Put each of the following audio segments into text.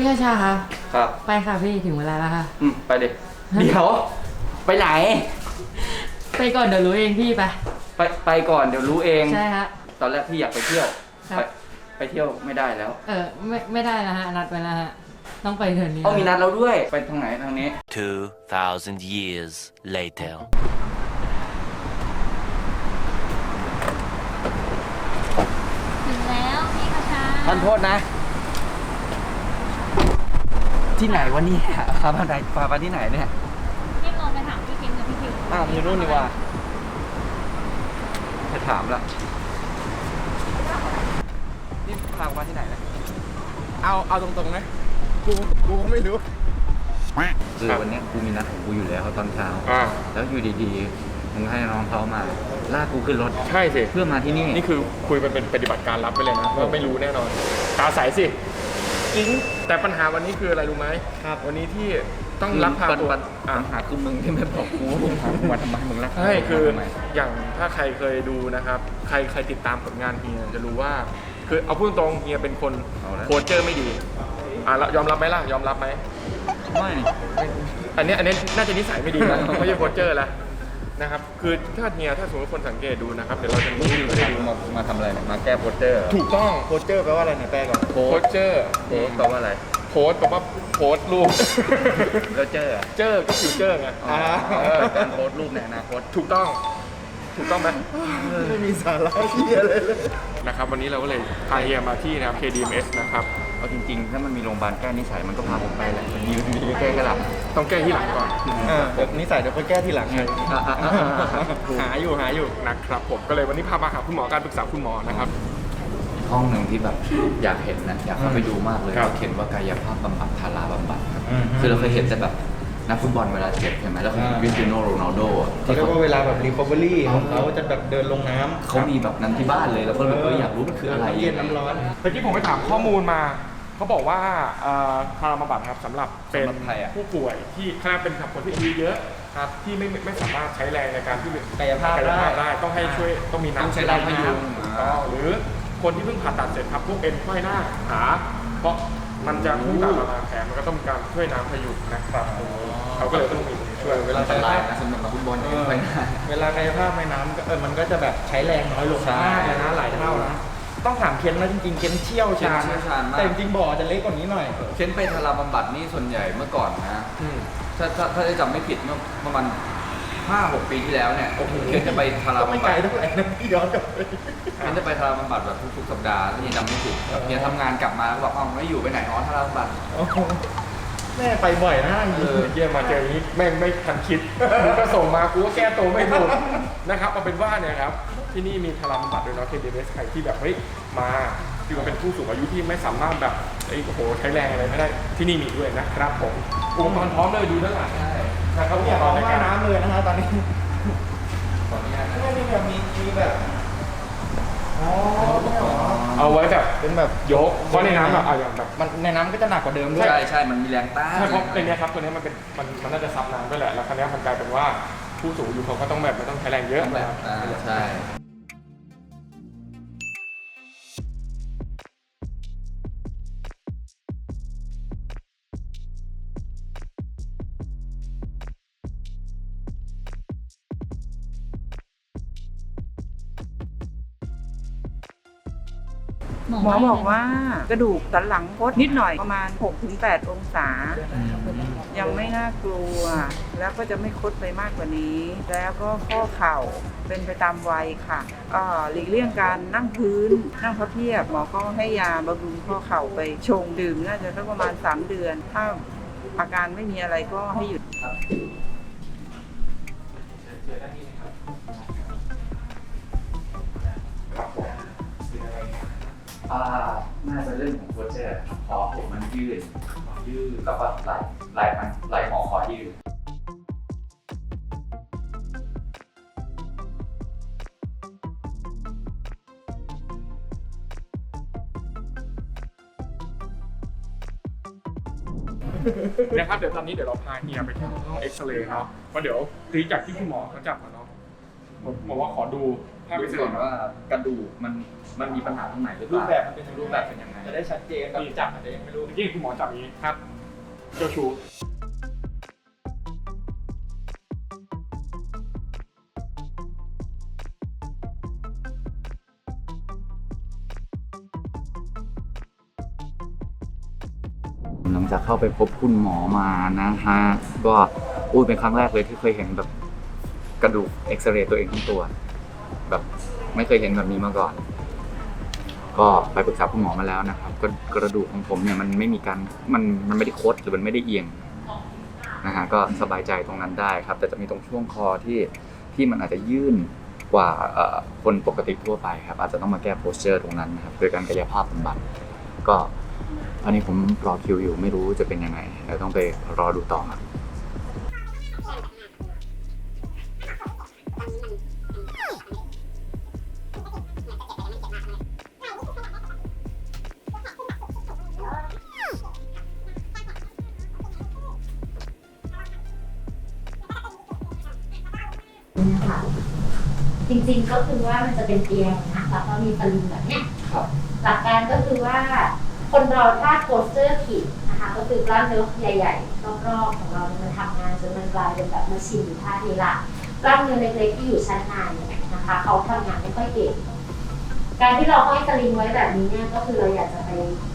พี่กระชาคะครับ ไปค่ะพี่ถึงเวลาแล้วค่ะ อืม ไปเลย เดี๋ยว ไปไหน ไปก่อนเดี๋ยวรู้เองพี่ไป ไปไปก่อนเดี๋ยวรู้เอง ใช่ฮะ ตอนแรกพี่อยากไปเที่ยว ครับ ไปไปเที่ยวไม่ได้แล้ว เออไม่ไม่ได้นะฮะนัดไว้แล้วฮะต้องไปเดือนนี้เอามีนัดเราด้วย ไปทางไหนทางนี้ 2,000 years later. ถึงแล้วพี่กระชา ท่านโทษนะ ที่ไหนวะเนี่ยพามาไหนพามาที่ไหนเนี่ยพี่ลองไปถามพี่คิมกับพี่คิวอ้าวอยู่นู่นนี่ว่าจะถามละนี่พามาที่ไหนนะเอาเอาตรงๆนะกูกูก็ไม่รู้ คือวันเนี้ยกูมีนัดของกูอยู่แล้วตอนเช้า อ่า แล้วอยู่ดีๆ มึงให้น้องเขามาลากกูขึ้นรถใช่สิ เพื่อมาที่นี่ นี่คือคุยไปเป็นปฏิบัติการลับไปเลยนะว่าไม่รู้แน่นอน ตาใสสิจริง แต่ปัญหาวันนี้คืออะไรรู้ไหมครับ วันนี้ที่ต้องรับพาปัญตัวปัญอะปัญหาคือมึงที่ไม่บอกกูมึงถามกูมาทำไมมึงรักใช่คือทำไมอย่างถ้าใครเคยดูนะครับ ใครใครติดตามผลงานเฮียจะรู้ว่า คือเอาพูดตรงๆเฮียเป็นคนเอาละโคชเจอร์ไม่ดีอะแล้วยอมรับไหมล่ะยอมรับไหมไม่อันเนี้ยอันเนี้ยน่าจะนิสัยไม่ดีนะไม่ใช่โคชเจอร์แล้ว นะครับคือถ้าเฮียถ้าสมมติคนสังเกตดูนะครับเดี๋ยวเราจะมีวิวให้ดูมามาทำอะไรเนี่ยมาแก้โปสเตอร์เหรอถูกต้องโคชเจอร์แปลว่าอะไรเนี่ยแปลก่อนโคชเจอร์โพสต์แปลว่าอะไรโพสต์แปลว่าโพสต์รูป แล้วเจอร์อะเจอร์ก็ฟิวเจอร์ไงอ๋อเป็นการโพสต์รูปในอนาคต ถูกต้อง ถูกต้องไหม ไม่มีสาระเที่อะไรเลย นะครับวันนี้เราก็เลยพาเฮียมาที่นะครับ KDMS นะครับ เอาจริงๆ ถ้ามันมีโรงพยาบาลแก้นิสัยมันก็พาผมไปแหละมันมีมีแก้กระหลับต้องแก้ที่หลังก่อนอ่าแบบนิสัยเดี๋ยวไปแก้ทีหลังไงอะอะอะอะอะหาอยู่หาอยู่นะครับผมก็เลยวันนี้พามาหาคุณหมอการปรึกษาคุณหมอนะครับ ห้องหนึ่งที่แบบอยากเห็นนะอยากเข้าไปดูมากเลยครับเขาเขียนว่ากายภาพบำบัดทาราบำบัดครับอืมคือเราเคยเห็นแต่แบบนักฟุตบอลเวลาเจ็บใช่ไหมแล้วเคยเห็นอ่าคริสเตียโนโรนัลโดอะเขาที่เรียกเขาว่าเวลาแบบรีคอเวอรี่ของเขาจะแบบเดินลงน้ำเขามีแบบนั้นที่บ้านเลย แล้วก็แบบเอออยากรู้มันคืออะไรน้ำเย็นน้ำร้อนเมื่อกี้ผมไปถามข้อมูลมา เขาบอกว่าเอ่อพารามาบัตครับสำหรับเป็นสำหรับใครอะ ผู้ป่วยที่คณะเป็นคนที่อายุเยอะครับ ที่ไม่ไม่ไม่สามารถใช้แรงในการที่กายภาพกายภาพได้ได้ต้องให้ช่วยต้องมีน้ำต้องใช้แรงพยุง ถูกต้องหรือคนที่เพิ่งผ่าตัดเสร็จครับพวกเอ็นไขว้หน้าขาเพราะมันจะพุ่งตามมาแผลมันก็ต้องมีการช่วยน้ำพยุงนะครับเขาก็เลยต้องมีช่วยเวเวลาลาอันตรายนะสำหรับนักฟุตบอลที่ไปหน้าเวลากายภาพในน้ำก็เออมันก็จะแบบใช้แรงน้อยลงใช่ มากเลยนะหลายเท่านะ ต้องถามเคนนะจริงๆเคนเชี่ยวชาญเคนเชี่ยวชาญมาก แต่จริงๆบ่อจะเล็กกว่านี้หน่อย เช่นไปทาราบำบัดนี่ส่วนใหญ่เมื่อก่อนนะอืมถ้าถ้าถ้าได้จำไม่ผิดเมื่อประมาณห้าหกปีที่แล้วเนี่ยโอ้โหเคนจะไปทาราก็ไม่บำไกบัลดเท่าไหร่นะพี่ย้อนกลับไปเคนจะไปทาราบำบัดแบบทุกๆสัปดาห์ถ้ายังจำไม่ผิดเนี่ยทำงานกลับมาก็บอกเอ้าไม่อยู่ไปไหนอ๋อทาราบำบัด โอ้โหแม่ไปบ่อยนะจริงเออ เยี่ยมมาเจออย่างนี้แม่งไม่ทันคิดมึงก็ส่งมากูก็แก้ตัวไม่ถูกนะครับเอาเป็นว่าเนี่ยครับ ที่นี่มีทาราบำบัดด้วยเนาะ KDS ใครที่แบบเฮ้ยมาที่ว่าเป็นผู้สูงอายุที่ไม่สามารถแบบไอ้ยโอ้โหใช้แรงอะไรไม่ได้ที่นี่มีด้วยนะครับผมอุปกรณ์พร้อมเลยดูด้านหลังนะครับๆอุอปยากกลอรงณ์ในว่ายการ น้ำเลยนะฮะตอนนี้ขออนุญาตนะไม่มีแบบมีมีแบบอ๋อไม่เหรอเอาไว้แบบเป็นแบบยกเพราะในน้ำแบบอะอย่างแบบ มันในน้ำก็จะหนักกว่าเดิมด้วย ใช่ใช่มันมีแรงต้าน ใช่เพราะในเนี้ยครับตัวเนี้ยมันเป็นมันมันน่าจะซับน้ำด้วยแหละแล้วครั้นี้ยมันกลายเป็นว่าผู้สูงอายุเขาก็ต้องแบบไม่ต้องใช้แรงเยอะต้องแรงต้านใช่ หมอหมอบอกว่ากระดูกสันหลังคดนิดหน่อยประมาณ 6-8 องศา ยังไม่น่ากลัว แล้วก็จะไม่คดไปมากกว่านี้ แล้วก็ข้อเข่าเป็นไปตามวัยค่ะก็หลีกเลี่ยงการนั่งพื้น นั่งพับเพียบ หมอก็ให้ยาบำรุงข้อเข่าไปชงดื่มน่าจะสักประมาณ 3 เดือน ถ้าอาการไม่มีอะไรก็ให้หยุด อ่าน่าจะเรื่องของโคเชอร์คอผมมันยืดยืดแล้วก็ไหลไหลมันไหลหมอคอยืดนะครับเดี๋ยวตอนนี้เดี๋ยวเราพาเฮียไปที่ห้องเอ็กซเรย์เนาะเพราะเดี๋ยวทีจากที่คุณหมอเขาจับมาเนาะผมบอกว่าขอดู ภาพดูพิเศษก่อนว่ากระดูกมันมันมีปัญหาตรงไหนหรือเปรูล่าปแบบมันเป็นยังไงรูปแบบเป็นยังไงจะได้ชัดเจนแบบจับอาจจะยังไม่รู้ เมื่อกี้คุณหมอจับอย่างนี้ครับ เจ้าชู้หลังจากเข้าไปพบคุณหมอมานะฮะก็อู้เป็นครั้งแรกเลยที่เคยเห็นแบบกระดูกเอ็กซเรย์ตัวเองทั้งตัวแบบ ไม่เคยเห็นแบบนี้มาก่อน ก็ไปปรึกษาคุณหมอมาแล้วนะครับ ก็กระดูกของผมเนี่ยมันไม่มีการมันมันไม่ได้คดหรือมันไม่ได้เอียงนะฮะก็สบายใจตรงนั้นได้ครับ แต่จะมีตรงช่วงคอที่ที่มันอาจจะยื่นกว่าคนปกติทั่วไปครับ อาจจะต้องมาแก้โพสเจอร์ตรงนั้นนะครับโดยการกายภาพบำบัดก็อันนี้ผมรอคิวอยู่ไม่รู้จะเป็นยังไงเดี๋ยวต้องไปรอดูต่อครับ จริงๆก็คือว่ามันจะเป็นเตียงนะแล้วก็มีสลิงแบบเนี้ยครับ หลักการก็คือว่า คนเราถ้าโพสเตอร์ผิดนะคะก็คือกล้ามเนื้อใหญ่ๆรอบๆของเราเนี่ยมันทำงานจนมันกลายเป็นแบบมาชินอยู่ท่านี้ละกล้ามเนื้อเล็กๆที่อยู่ชั้นในเนี่ยนะคะเขาทำงานไม่ค่อยเก่งการที่เราห้อยสลิงไว้แบบนี้เนี่ยก็คือเราอยากจะไป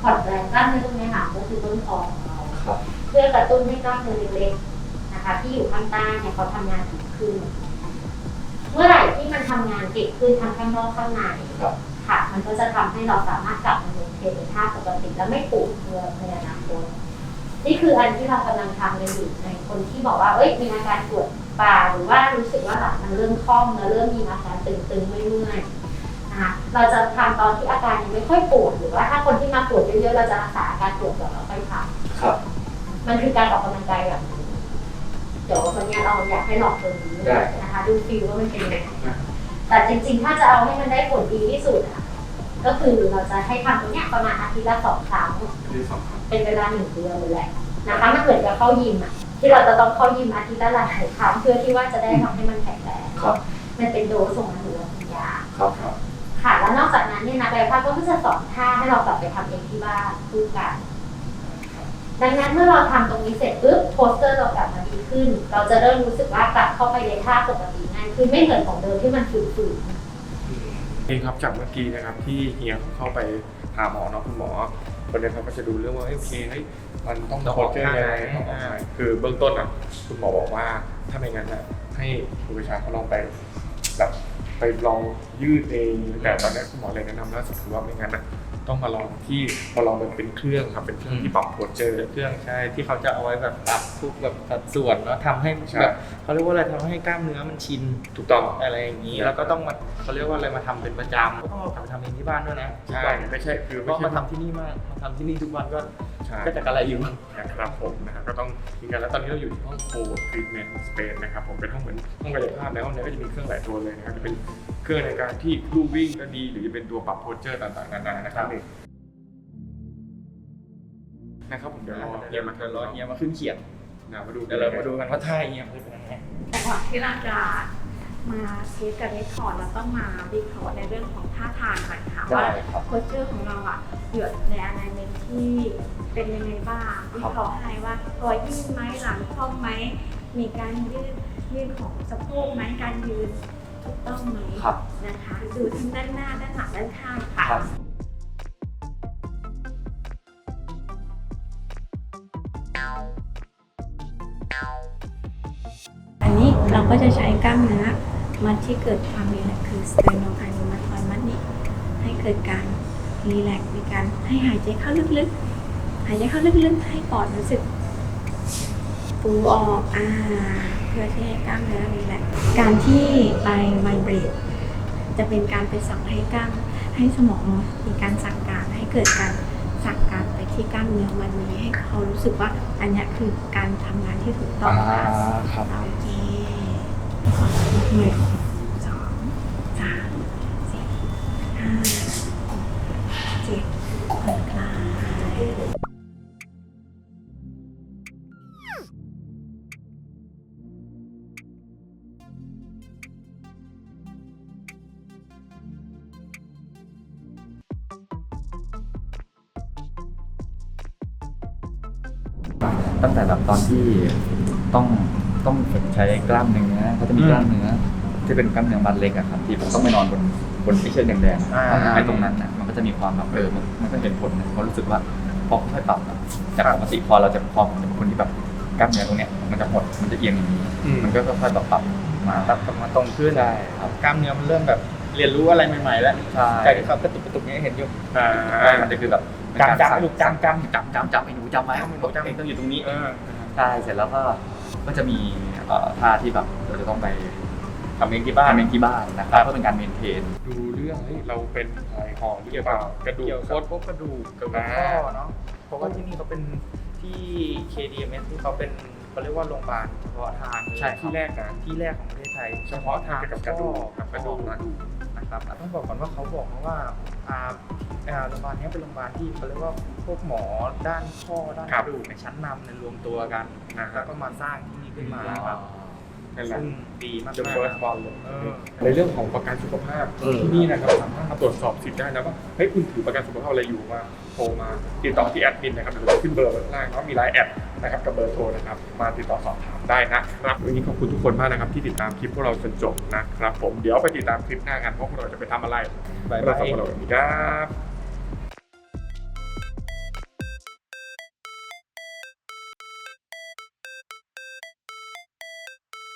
ผ่อนแรงกล้ามเนื้อตรงนี้ค่ะก็คือต้นคอของเราครับเพื่อกระตุ้นให้กล้ามเนื้อเล็กๆนะคะที่อยู่ข้างใต้เนี่ยเขาทำงานดีขึ้น เมื่อไหร่ที่มันทำงานเก่งขึ้นทั้งข้างนอกข้างในครับค่ะ มันก็จะทำให้เราสามารถกลับมาเป็นเทนในท่าปกติและไม่ปวดเมื่อในอนาคตนี่คืออันที่เรากำลังทำกันอยู่ในคนที่บอกว่า เอ้ย มีอาการปวดบ่าหรือว่ารู้สึกว่าหลังมันเริ่มคล่องแล้วเริ่มมีอาการตึงๆเมื่อยๆนะคะเราจะทำตอนที่อาการยังไม่ค่อยปวดหรือว่าถ้าคนที่มาปวดเยอะๆเราจะรักษาอาการปวดก่อนแล้วค่อยทำครับมันคือการออกกำลังกายแบบหนึ่ง เดี๋ยววันนี้เราอยากให้ลองตัวนี้ได้นะคะดูฟิลว่ามันเป็นยังไงแต่จริงๆ ถ้าจะเอาให้มันได้ผลดีที่สุดอะก็คือเราจะให้ทำตรงเนี้ยประมาณอาทิตย์ละสองครั้งที่สองครับเป็นเวลาหนึ่งเดือนเลยแหละนะคะมันเหมือนกับเข้ายิมอะที่เราจะต้องเข้ายิมอาทิตย์ละหลายครั้งเพื่อที่ว่าจะได้ทำให้มันแข็งแรงครับมันเป็นโดสส่งมาหรือว่าเป็นยาครับค่ะแล้วนอกจากนั้นเนี่ยนะกายภาพก็จะสอนท่าให้เรากลับไปทำเองที่บ้านคู่กัน ดังนั้นเมื่อเราทำตรงนี้เสร็จปุ๊บโพสเตอร์เรากลับมาดีขึ้น เราจะเริ่มรู้สึกว่ากลับเข้าไปในท่าปกติง่ายขึ้นไม่เหมือนของเดิมที่มันฝืนเองครับจากเมื่อกี้นะครับที่เฮียเขาเข้าไปหาหมอเนาะคุณหมอคนนี้เขาก็จะดูเรื่องว่าเอ้ยโอเคเฮ้ยมันต้องต้องโคออกเจอร์ท่ายังไหนไงต้องออกอ่าท่าไหนคือเบื้องต้นอะคุณหมอบอกว่าถ้าไม่งั้นอะให้คุณวิชาเขาลองไปแบบไปลองยืดเองแต่ตอนนี้คุณหมอเลยแนะนำล่าสุดคือว่าไม่งั้นอะ ต้องมาลองที่มาลองแบบเป็นเครื่องครับเป็นเครื่องที่ปรับโคเจอร์เครื่องใช่ที่เขาจะเอาไว้แบบปรับทุกแบบสัดส่วนเนาะทำให้ใช่แบบเขาเรียกว่าอะไรทำให้กล้ามเนื้อมันชินถูกต้องอะไรอย่างนี้ แล้วก็ต้องมาเขาเรียกว่าอะไรมาทำเป็นประจำก็ต้องเอากลับไปทำเองที่บ้านด้วยนะใช่ไม่ใช่คือก็ไม่ใช่มาทำที่นี่มากมาทำที่นี่ทุกวันก็ ใช่ ก็จะกระไรอยู่ นะครับผมนะครับก็ต้องยิงกันแล้วตอนนี้เราอยู่ที่ห้องโคทรีทเมนต์สเปซนะครับผมเป็นห้องเหมือนห้องกายภาพในห้องนี้ก็จะมีเครื่องหลายตัวเลยนะครับจะเป็นเครื่องในการที่ลู่วิ่งก็ดี หรือจะเป็นตัวปรับโพสเจอร์ต่างๆนานานะครับนี่นะครับผมเดี๋ยวรอเฮียมาเดี๋ยวรอเฮียมาขึ้นเขียงนะมาดูเดี๋ยวเรามาดูกันว่าท่าเฮียมันเป็นยังไงแต่ก่อนที่เราจะมาเทสกับเรคคอร์ดเราต้องมาวิเคราะห์ในเรื่องของท่าทางก่อนค่ะได้ว่าครับโคชเชอร์ของเราอะ เหยื่อในอนาเมนที่เป็นยังไงบ้างวิเคราะห์ให้ว่าตัวยืดไหมหลังคล่อมไหมมีการยืดยืดของสะโพกไหมการยืนถูกต้องไหมครับนะคะดูทั้งด้านหน้าด้านหลังด้านข้างค่ะครับ อันนี้เราก็จะใช้กล้ามเนื้อมัดที่เกิดความรีแลกซ์คือสเตอร์โนไอโนมัดอยมัดนี้ให้เกิดการ รีแลกซ์ในการให้หายใจเข้าลึกๆ หายใจเข้าลึกๆ ให้ปอดรู้สึกฟูออกอ่าเพื่อที่ให้กล้ามเนื้อรีแลกซ์การที่ไปไวเบรดจะเป็นการไปสั่งให้กล้ามให้สมองมีการสั่งการให้เกิดการสั่งการไปที่กล้ามเนื้อมันนี้ให้เขารู้สึกว่าอันเนี้ยคือการทำงานที่ถูกต้องค่ะครับโอเคหนึ่งสองสามสี่ห้า ตั้งแต่แบบตอนที่ต้องต้องฝึกใช้กล้ามเนื้อเขาจะมีกล้ามเนื้อที่เป็นกล้ามเนื้อมัดเล็กอะครับที่ผมต้องไปนอนบนบนไอ้เชือกแดงอ่าๆไอ้ตรงนั้นนะมันก็จะมีความแบบเออมันมันก็เห็นผลนะเพราะรู้สึกว่าพอค่อยๆปรับอะจากปกติพอเราจะพอผมเป็นคนที่แบบกล้ามเนื้อตรงเนี้ยมันจะหดมันจะเอียงอย่างนี้ อืม มันก็ค่อยๆแบบปรับมาปรับกลับมาตรงขึ้นใช่ครับกล้ามเนื้อมันเริ่มแบบเรียนรู้อะไรใหม่ๆแล้วใช่จากที่เขากระตุกกระตุกเนี้ยเห็นอยู่อ่า ใช่มันจะคือแบบ เป็นการจำๆสั่งลูกจำๆจำจำจำจำไอ้หนูจำไว้จำไว้บอกเองต้องอยู่ตรงนี้เออใช่เสร็จแล้วก็ก็จะมีเอ่อท่าที่แบบเราจะต้องไปทำเองที่บ้านทำเองที่บ้านนะครับเพื่อเป็นการเมนเทน ดูเรื่องเฮ้ยเราเป็นอะไรหอมหรือเปล่ากระดูกเกี่ยวคกับดพวกกระดูกกับอ่าข้อเนาะเพราะว่าที่นี่เขาเป็นที่ KDMS ที่เขาเป็นเขาเรียกว่าโรงพยาบาลเฉพาะทางเลยใช่ที่แรกนะที่แรกของประเทศไทย เฉพาะทางเกี่ยวกับกระดูกกับกระดูกนะนะครับอะต้องบอกก่อนว่าเขาบอกมาว่าอ่าอ่า โรงพยาบาลนี้เป็นโรงพยาบาลที่เขาเรียกว่าพวกหมอด้านข้อด้านครักบระดูกในชั้นนำในยรวมตัวกันนะคแล้รับวก็มาสร้างที่นี่ขึ้นมาครับ นั่นแหละซึ่งดีมาก The ๆ first one เลยเออ ในเรื่องของประกันสุขภาพเออที่นี่นะครับสามารถมาตรวจสอบสิทธิ์ได้นะว่าเฮ้ยคุณถือประกันสุขภาพอะไรอยู่มาโทรมาติดต่อที่แอดมินนะครับหรือว่าขึ้นเบอร์ไว้ข้างล่างเนาะมีไลน์แอดนะครับกับเบอร์โทรนะครับมาติดต่อสอบถามได้นะครับวันนี้ขอบคุณทุกคนมากนะครับที่ติดตามคลิปพวกเราจนจบนะครับผมเดี๋ยวไปติดตามคลิปหน้ากันว่าพวกเราจะไปทำอะไรบ๊ายเราบายสองคนเราแบบนี้ครับ